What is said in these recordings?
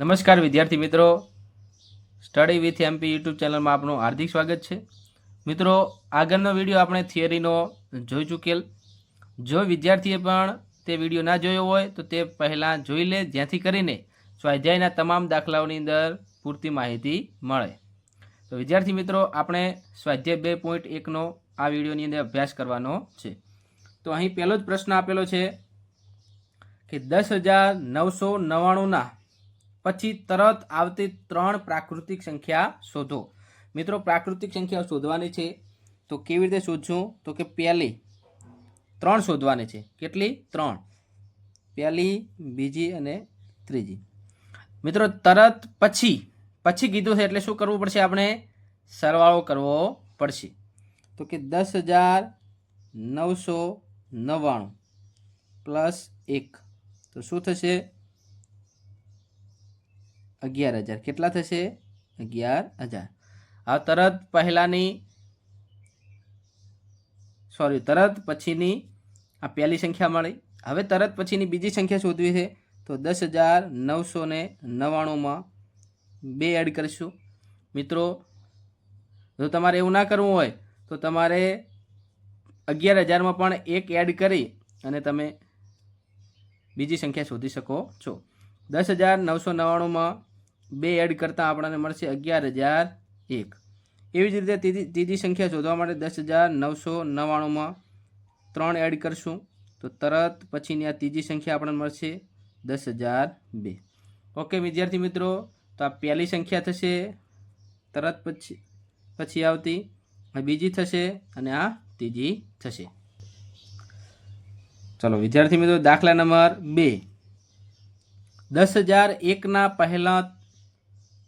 નમસ્કાર વિદ્યાર્થી મિત્રો. સ્ટડી વિથ એમપી યુટ્યુબ ચેનલમાં આપનું હાર્દિક સ્વાગત છે. મિત્રો, આગળનો વીડિયો આપણે થિયરીનો જોઈ ચૂકેલ. જો વિદ્યાર્થીએ પણ તે વીડિયો ના જોયો હોય, તો તે પહેલાં જોઈ લે. જ્યાંથી કરીને સ્વાધ્યાયના તમામ દાખલાઓની અંદર પૂરતી માહિતી મળે. તો વિદ્યાર્થી મિત્રો, આપણે સ્વાધ્યાય બે પોઈન્ટ એકનો આ વિડીયોની અંદર અભ્યાસ કરવાનો છે. તો અહીં પહેલો જ પ્રશ્ન આપેલો છે કે દસ હજાર નવસો નવ્વાણુંના પછી તરત આવતી ત્રણ પ્રાકૃતિક સંખ્યા શોધો. મિત્રો, પ્રાકૃતિક સંખ્યા શોધવાની છે. તો કેવી રીતે શોધશું? તો કે પહેલી, ત્રણ શોધવાની છે. કેટલી? ત્રણ. પહેલી, બીજી અને ત્રીજી. મિત્રો, તરત પછી પછી કીધું છે એટલે શું કરવું પડશે આપણે? સરવાળો કરવો પડશે. તો કે દસ હજાર નવસો નવ્વાણું પ્લસ એક. તો શું થશે? અગિયાર હજાર. કેટલા થશે? અગિયાર હજાર. આ તરત પહેલાંની સોરી તરત પછીની, આ પહેલી સંખ્યા મળી. હવે તરત પછીની બીજી સંખ્યા શોધવી છે. તો દસ હજાર નવસો ને નવ્વાણુંમાં બે એડ કરીશું. મિત્રો, જો તમારે એવું ના કરવું હોય, તો તમારે અગિયાર હજારમાં પણ એક એડ કરી અને તમે બીજી સંખ્યા શોધી શકો છો. દસ હજાર નવસો નવ્વાણુંમાં બે એડ કરતાં આપણને મળશે અગિયાર હજાર એક. એવી જ રીતે ત્રીજી ત્રીજી સંખ્યા શોધવા માટે દસ હજાર નવસો નવ્વાણુંમાં ત્રણ એડ કરશું. તો તરત પછીની આ ત્રીજી સંખ્યા આપણને મળશે દસ હજાર બે. ઓકે વિદ્યાર્થી મિત્રો, તો આ પહેલી સંખ્યા થશે, તરત પછી પછી આવતી બીજી થશે, અને આ ત્રીજી થશે. ચલો, વિદ્યાર્થી મિત્રો, દાખલા નંબર બે. દસ હજાર એકના પહેલાં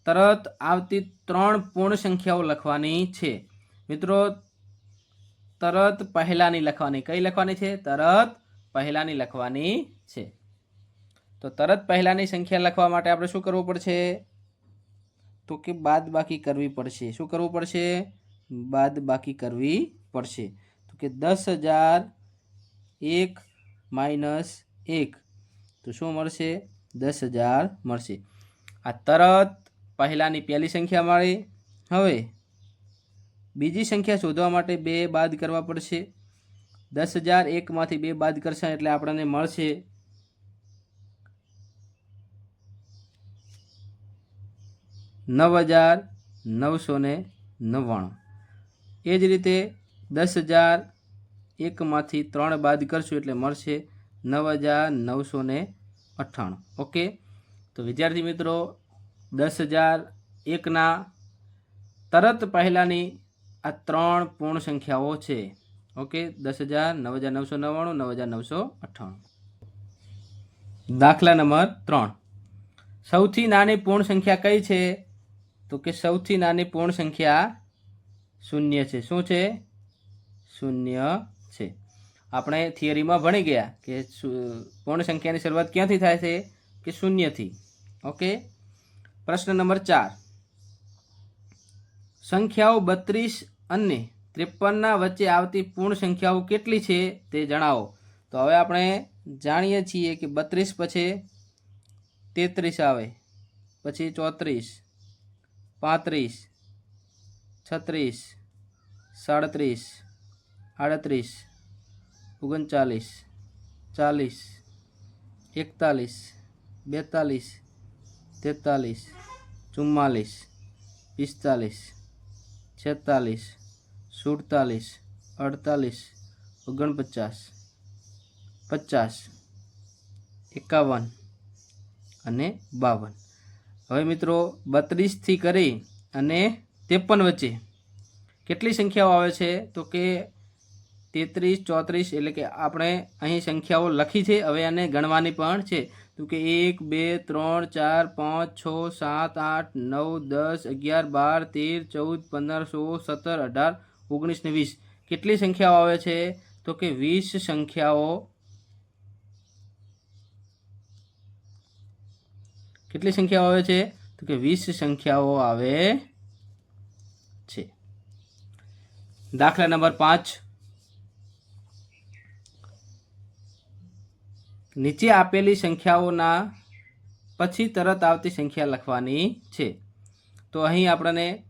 તરત આવતી ત્રણ પૂર્ણ સંખ્યાઓ લખવાની છે. મિત્રો, તરત પહેલાંની લખવાની કઈ લખવાની છે? તરત પહેલાંની લખવાની છે. તો તરત પહેલાંની સંખ્યા લખવા માટે આપણે શું કરવું પડશે? તો કે બાદ બાકી કરવી પડશે. શું કરવું પડશે? બાદ બાકી કરવી પડશે. તો કે દસ હજાર એક માઇનસ એક. તો શું મળશે? દસ હજાર મળશે. આ તરત પહેલાંની પહેલી સંખ્યા મળી. હવે બીજી સંખ્યા શોધવા માટે બે બાદ કરવા પડશે. દસ હજાર એકમાંથી બે બાદ કરશે એટલે આપણને મળશે નવ હજાર નવસો ને નવ્વાણું. એ જ રીતે દસ હજાર એકમાંથી ત્રણ બાદ કરશું એટલે મળશે નવ હજાર નવસો અઠ્ઠાણું. ઓકે? તો વિદ્યાર્થી મિત્રો દસ હજાર એકના તરત પહેલાંની આ ત્રણ પૂર્ણ સંખ્યાઓ છે. ઓકે, દસ હજાર નવ હજાર નવસો નવ્વાણું, નવ હજાર નવસો અઠ્ઠાણું. દાખલા નંબર ત્રણ. સૌથી નાની પૂર્ણ સંખ્યા કઈ છે? તો કે સૌથી નાની પૂર્ણ સંખ્યા શૂન્ય છે. શું છે? શૂન્ય છે. આપણે થિયરીમાં ભણી ગયા કે પૂર્ણ સંખ્યાની શરૂઆત ક્યાંથી થાય છે? કે શૂન્યથી. ઓકે? પ્રશ્ન નંબર ચાર. સંખ્યાઓ બત્રીસ અને ત્રેપનના વચ્ચે આવતી પૂર્ણ સંખ્યાઓ કેટલી છે તે જણાવો. તો હવે આપણે જાણીએ છીએ કે બત્રીસ પછી તેત્રીસ આવે. પછી ચોત્રીસ, પાંત્રીસ, છત્રીસ, સાડત્રીસ, આડત્રીસ, ઓગણચાલીસ, ચાલીસ, એકતાલીસ, બેતાલીસ તેતાલીસ, ચુમ્માલીસ, પિસ્તાલીસ, છેતાલીસ, સુડતાલીસ, અડતાલીસ, ઓગણપચાસ, પચાસ, એકાવન અને બાવન. હવે મિત્રો બત્રીસથી કરી અને ત્રેપન વચ્ચે કેટલી સંખ્યાઓ આવે છે? તો કે તેત્રીસ, ચોત્રીસ એટલે કે આપણે અહીં સંખ્યાઓ લખી છે, હવે આને ગણવાની પણ છે. તો કે એક, બે, ત્રણ, ચાર, પાંચ, છ, સાત, આઠ, નવ, દસ, અગિયાર, બાર, તેર, ચૌદ, પંદર, સોળ, સત્તર, અઢાર, ઓગણીસ ને વીસ. કેટલી સંખ્યાઓ આવે છે? તો કે વીસ સંખ્યાઓ. કેટલી સંખ્યાઓ આવે છે? તો કે વીસ સંખ્યાઓ આવે છે. દાખલા નંબર પાંચ. નીચે આપેલી સંખ્યાઓના પછી તરત આવતી સંખ્યા લખવાની છે. તો અહીં આપણને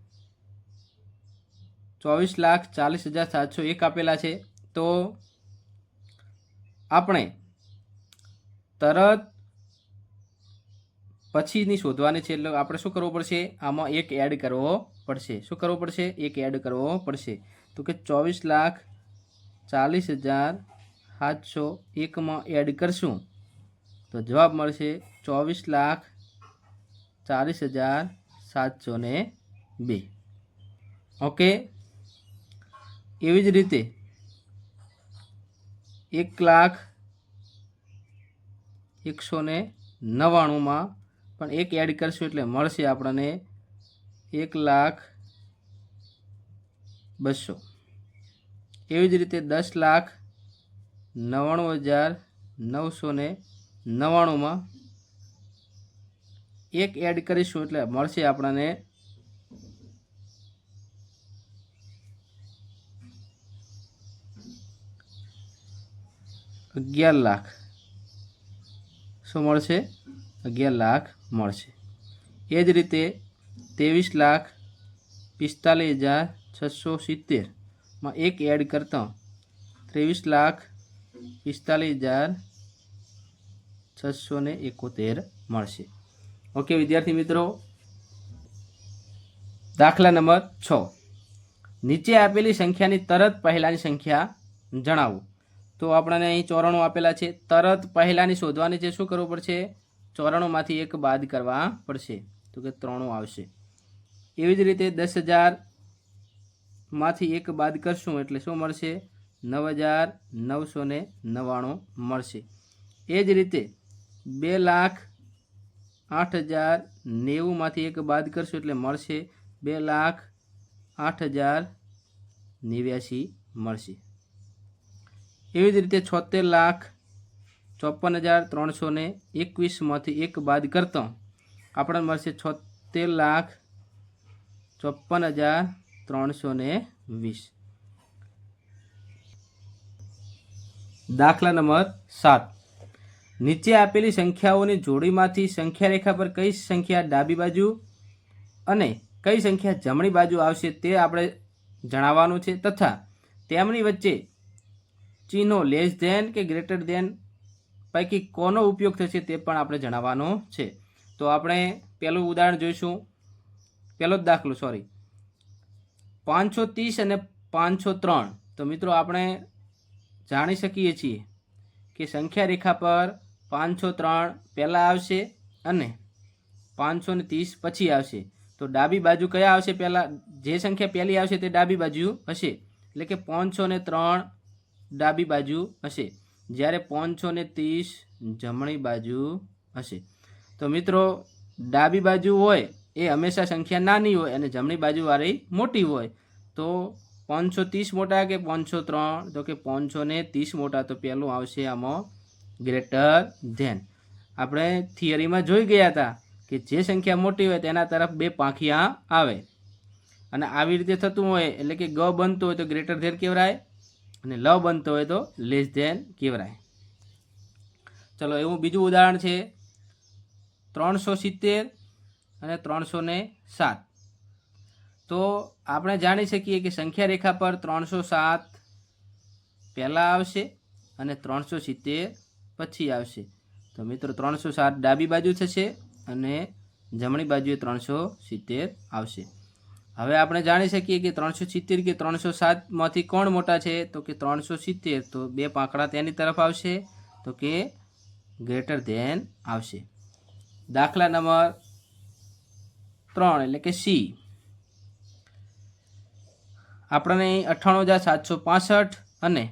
ચોવીસ લાખ ચાલીસ હજાર સાતસો એક આપેલા છે. તો આપણે તરત પછીની શોધવાની છે એટલે આપણે શું કરવું પડશે? આમાં એક એડ કરવો પડશે. શું કરવું પડશે? એક એડ કરવો પડશે. તો કે ચોવીસ લાખ ચાલીસ હજાર સાતસો એકમાં એડ કરશું. તો જવાબ મળશે ચોવીસ લાખ ચાલીસ હજાર સાતસો ને બે. ઓકે? એવી જ રીતે એક લાખ એકસો ને નવ્વાણુંમાં પણ એક એડ કરશું એટલે મળશે આપણને એક લાખ બસો. એવી જ રીતે દસ લાખ નવ્વાણું હજાર નવસો ને નવ્વાણુંમાં એક એડ કરીશું એટલે મળશે આપણને અગિયાર લાખ. શું મળશે? અગિયાર લાખ મળશે. એ જ રીતે ત્રેવીસ લાખ પિસ્તાલીસ હજાર છસો સિત્તેરમાં એક એડ કરતાં ત્રેવીસ લાખ પિસ્તાલીસ હજાર છસો એકોતેર મળશે. ઓકે, વિદ્યાર્થી મિત્રો. દાખલા નંબર છ. નીચે આપેલી સંખ્યાની તરત પહેલાંની સંખ્યા જણાવો. તો આપણને અહીં ચોરાણું આપેલા છે. તરત પહેલાંની શોધવાની છે, શું કરવું પડશે? ચોરાણુંમાંથી એક બાદ કરવા પડશે. તો કે ત્રણું આવશે. એવી જ રીતે દસ હજારમાંથી એક બાદ કરશું એટલે શું મળશે? નવ હજાર નવસો ને નવ્વાણું મળશે. એ જ રીતે બે લાખ આઠ હજાર નેવુંમાંથી એક બાદ કરશું એટલે મળશે બે લાખ આઠ હજાર નેવ્યાસી મળશે. એવી જ રીતે છોતેર લાખ ચોપન હજાર ત્રણસો ને એકવીસમાંથી એક બાદ કરતાં આપણને મળશે છોતેર લાખ ચોપન હજાર ત્રણસો વીસ. દાખલા નંબર સાત. નીચે આપેલી સંખ્યાઓની જોડીમાંથી સંખ્યા રેખા પર કઈ સંખ્યા ડાબી બાજુ અને કઈ સંખ્યા જમણી બાજુ આવશે તે આપણે જણાવવાનું છે તથા તેમની વચ્ચે ચિહ્નો લેસ ધેન કે ગ્રેટર ધેન પૈકી કોનો ઉપયોગ થશે તે પણ આપણે જણાવવાનો છે. તો આપણે પહેલું ઉદાહરણ જોઈશું. પહેલો જ દાખલો સોરી પાંચસો ત્રીસ અને પાંચસો ત્રણ. તો મિત્રો, આપણે જાણી શકીએ છીએ કે સંખ્યા રેખા પર પાંચસો ત્રણ પહેલાં આવશે અને પાંચસો ને ત્રીસ પછી આવશે. તો ડાબી બાજુ કયા આવશે પહેલાં? જે સંખ્યા પહેલી આવશે તે ડાબી બાજુ હશે. એટલે કે પાંચસો ને ત્રણ ડાબી બાજુ હશે. જ્યારે પાંચસો ને ત્રીસ જમણી બાજુ હશે. તો મિત્રો, ડાબી બાજુ હોય એ હંમેશા સંખ્યા નાની હોય અને જમણી બાજુવાળી મોટી હોય. તો પાંચસો ત્રીસ મોટા કે પાંચસો ત્રણ? તો કે પાંચસો ને ત્રીસ મોટા તો પહેલું આવશે આમાં ગ્રેટર ધેન. આપણે થિયરીમાં જોઈ ગયા હતા કે જે સંખ્યા મોટી હોય તેના તરફ બે પાંખિયા આવે. અને આવી રીતે થતું હોય એટલે કે ગ બનતો હોય તો ગ્રેટર ધેન કેવરાય અને લ બનતો હોય તો લેસ ધેન કેવરાય ચલો, એવું બીજું ઉદાહરણ છે. ત્રણસો સિત્તેર અને ત્રણસો સાત. તો આપણે જાણી શકીએ કે સંખ્યા રેખા પર ત્રણસો સાત પહેલાં આવશે અને ત્રણસો સિત્તેર પછી આવશે. તો મિત્રો, ત્રણસો સાત ડાબી બાજુ થશે અને જમણી બાજુએ ત્રણસો સિત્તેર આવશે. હવે આપણે જાણી શકીએ કે ત્રણસો સિત્તેર કે ત્રણસો સાતમાંથી કોણ મોટા છે? તો કે ત્રણસો સિત્તેર. તો બે પાંકડા તેની તરફ આવશે. તો કે ગ્રેટર ધેન આવશે. દાખલા નંબર ત્રણ, એટલે કે સી. આપણને અહીં અઠ્ઠાણું હજાર સાતસો પાસઠ અને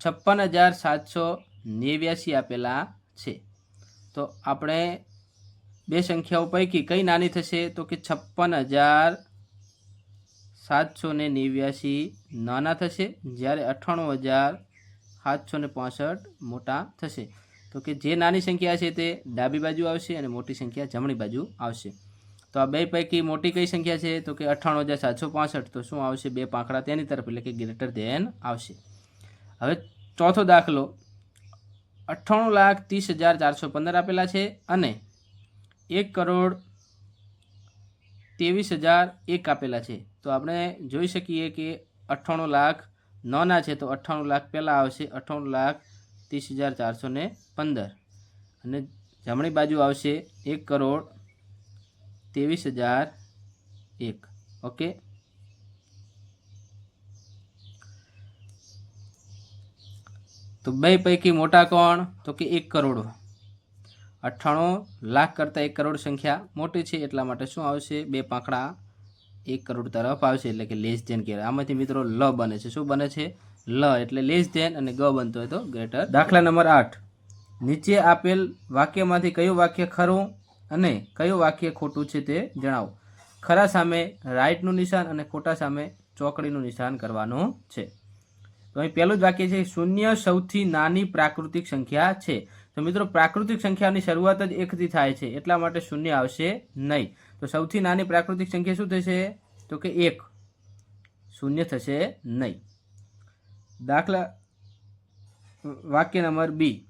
છપ્પન હજાર સાતસો નેવ્યાસી આપેલા છે. તો આપણે બે સંખ્યાઓ પૈકી કઈ નાની થશે? તો કે છપ્પન હજાર સાતસો ને નેવ્યાસી નાના થશે, જ્યારે અઠ્ઠાણું હજાર સાતસો ને પાસઠ મોટા થશે. તો કે જે નાની સંખ્યા છે તે ડાબી બાજુ આવશે અને મોટી સંખ્યા જમણી બાજુ આવશે. તો આ બે પૈકી મોટી કઈ સંખ્યા છે? તો કે અઠ્ઠાણું હજાર સાતસો પાસઠ. તો શું આવશે? બે પાંખડા તેની તરફ, એટલે કે ગ્રેટર ધેન આવશે. હવે ચોથો દાખલો. અઠ્ઠાણું લાખ ત્રીસ હજાર ચારસો પંદર આપેલા છે અને એક કરોડ ત્રેવીસ હજાર એક આપેલા છે. તો આપણે જોઈ શકીએ કે અઠ્ઠાણું લાખ નોના છે, તો અઠ્ઠાણું લાખ પહેલાં આવશે, અઠ્ઠાણું લાખ ત્રીસ હજાર ચારસો પંદર. અને જમણી બાજુ આવશે એક કરોડ ત્રેવીસ હજાર એક. ઓકે? તો બે પૈકી મોટા કોણ? તો કે એક કરોડ. અઠ્ઠાણું લાખ કરતાં એક કરોડ સંખ્યા મોટી છે, એટલા માટે શું આવશે? બે પાંખડા એક કરોડ તરફ આવશે, એટલે કે લેસ ધેન કહેવાય આમાંથી મિત્રો લ બને છે. શું બને છે? લ, એટલે લેસ ધેન અને ગ બનતો હોય તો ગ્રેટર દાખલા નંબર આઠ. નીચે આપેલ વાક્યમાંથી કયું વાક્ય ખરું? અને કયું વાક્ય ખોટું છે તે જણાવો. ખરા સામે રાઈટનું નિશાન અને ખોટા સામે ચોકડીનું નિશાન કરવાનું છે. તો અહીં પહેલું જ વાક્ય છે, શૂન્ય સૌથી નાની પ્રાકૃતિક સંખ્યા છે. તો મિત્રો, પ્રાકૃતિક સંખ્યાની શરૂઆત જ એકથી થાય છે, એટલા માટે શૂન્ય આવશે નહીં. તો સૌથી નાની પ્રાકૃતિક સંખ્યા શું થશે? તો કે એક. શૂન્ય થશે નહીં. દાખલા, વાક્ય નંબર બી.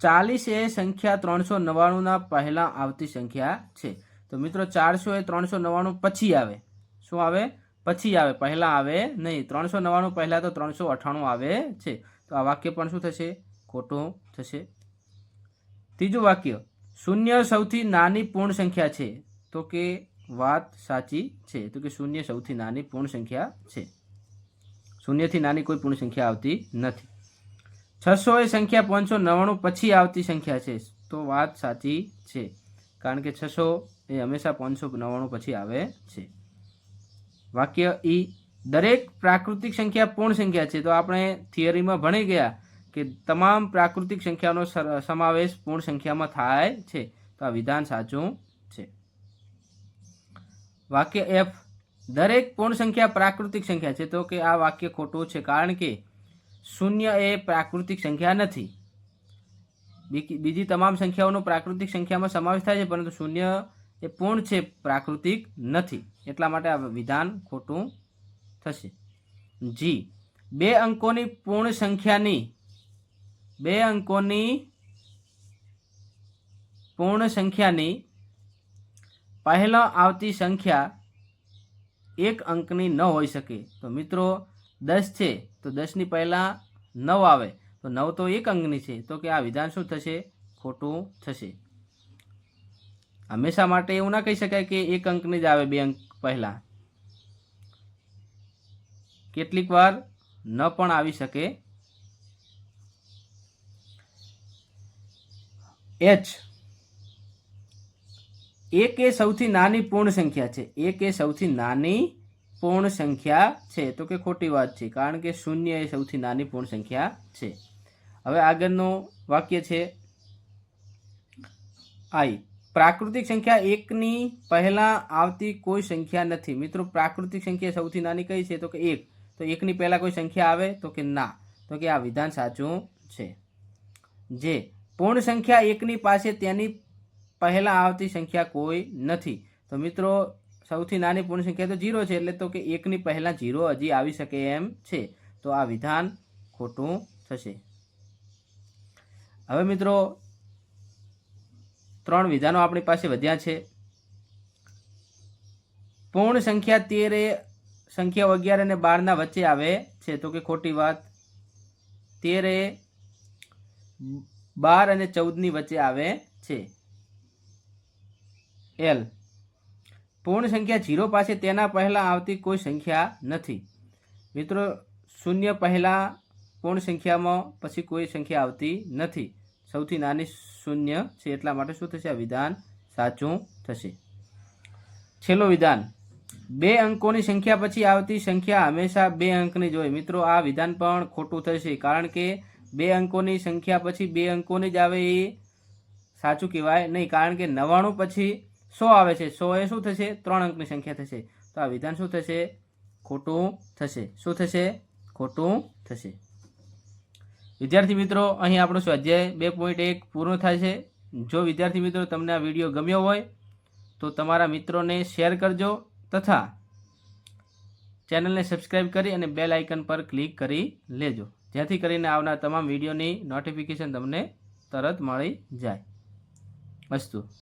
ચાલીસ એ સંખ્યા ત્રણસો નવ્વાણુંના પહેલાં આવતી સંખ્યા છે. તો મિત્રો ચારસો એ ત્રણસો નવ્વાણું પછી આવે. શું આવે? પછી આવે. પહેલાં આવે નહીં. ત્રણસો નવ્વાણું પહેલાં તો ત્રણસો અઠ્ઠાણું આવે છે. તો આ વાક્ય પણ શું થશે? ખોટું થશે. ત્રીજું વાક્ય. શૂન્ય સૌથી નાની પૂર્ણ સંખ્યા છે. તો કે વાત સાચી છે. તો કે શૂન્ય સૌથી નાની પૂર્ણ સંખ્યા છે. શૂન્યથી નાની કોઈ પૂર્ણ સંખ્યા આવતી નથી. છસો એ સંખ્યા પાંચસો નવ્વાણું પછી આવતી સંખ્યા છે. તો વાત સાચી છે. કારણ કે છસો એ હંમેશા પાંચસો નવ્વાણું પછી આવે છે. વાક્ય ઈ, દરેક પ્રાકૃતિક સંખ્યા પૂર્ણ સંખ્યા છે. તો આપણે થિયરીમાં ભણી ગયા કે તમામ પ્રાકૃતિક સંખ્યાનો સમાવેશ પૂર્ણ સંખ્યામાં થાય છે. તો આ વિધાન સાચું છે. વાક્ય એફ દરેક પૂર્ણ સંખ્યા પ્રાકૃતિક સંખ્યા છે. તો કે આ વાક્ય ખોટું છે. કારણ કે શૂન્ય એ પ્રાકૃતિક સંખ્યા નથી. બીજી તમામ સંખ્યાઓનો પ્રાકૃતિક સંખ્યામાં સમાવેશ થાય છે, પરંતુ શૂન્ય એ પૂર્ણ છે, પ્રાકૃતિક નથી. એટલા માટે આ વિધાન ખોટું થશે. જી. બે અંકોની પૂર્ણ સંખ્યાની, બે અંકોની પૂર્ણ સંખ્યાની પહેલા આવતી સંખ્યા એક અંકની ન હોઈ શકે. તો મિત્રો, દસ છે. તો દસની પહેલાં નવ આવે. તો નવ તો એક અંકની છે. તો કે આ વિધાન શું થશે? ખોટું થશે. હંમેશા માટે એવું ના કહી શકાય કે એક અંકની જ આવે બે અંક પહેલાં. કેટલીક વાર ન પણ આવી શકે. એચ એક એ સૌથી નાની પૂર્ણ સંખ્યા છે. એક એ સૌથી નાની પૂર્ણ સંખ્યા છે. તો કે ખોટી વાત છે, કારણ કે શૂન્ય એ સૌથી નાની પૂર્ણ સંખ્યા છે. હવે આગળનું વાક્ય છે, આઈ. પ્રાકૃતિક સંખ્યા એકની પહેલાં આવતી કોઈ સંખ્યા નથી. મિત્રો, પ્રાકૃતિક સંખ્યા સૌથી નાની કઈ છે? તો કે એક. તો એકની પહેલાં કોઈ સંખ્યા આવે? તો કે ના. તો કે આ વિધાન સાચું છે. જે. પૂર્ણ સંખ્યા એકની પાસે તેની પહેલાં આવતી સંખ્યા કોઈ નથી. તો મિત્રો સૌથી નાની પૂર્ણ સંખ્યા તો જીરો છે, એટલે તો કે એકની પહેલાં જીરો હજી આવી શકે એમ છે. તો આ વિધાન ખોટું થશે. હવે મિત્રો, ત્રણ વિધાનો આપણી પાસે વધ્યા છે. પૂર્ણ સંખ્યા તેરે સંખ્યા અગિયાર અને બારના વચ્ચે આવે છે. તો કે ખોટી વાત. તેરે બાર અને ચૌદની વચ્ચે આવે છે. એલ પૂર્ણ સંખ્યા જીરો પાસે તેના પહેલાં આવતી કોઈ સંખ્યા નથી. મિત્રો, શૂન્ય પહેલાં પૂર્ણ સંખ્યામાં પછી કોઈ સંખ્યા આવતી નથી. સૌથી નાની શૂન્ય છે, એટલા માટે શું થશે? આ વિધાન સાચું થશે. છેલ્લો વિધાન. બે અંકોની સંખ્યા પછી આવતી સંખ્યા હંમેશા બે અંકની જ મિત્રો, આ વિધાન પણ ખોટું થશે, કારણ કે બે અંકોની સંખ્યા પછી બે અંકોની જ આવે એ સાચું કહેવાય નહીં. કારણ કે નવ્વાણું પછી સો આવે છે. સો એ શું થશે? ત્રણ અંકની સંખ્યા થશે. તો આ વિધાન શું થશે? ખોટું થશે. શું થશે? ખોટું થશે. વિદ્યાર્થી મિત્રો, અહીં આપણો સ્વાધ્યાય બે પોઈન્ટ એક પૂર્ણ થાય છે. જો વિદ્યાર્થી મિત્રો, તમને આ વીડિયો ગમ્યો હોય, તો તમારા મિત્રોને શેર કરજો તથા ચેનલને સબસ્ક્રાઈબ કરી અને બેલ આઇકન પર ક્લિક કરી લેજો. જેથી કરીને આવનાર તમામ વિડીયોની નોટિફિકેશન તમને તરત મળી જાય. અસ્તુ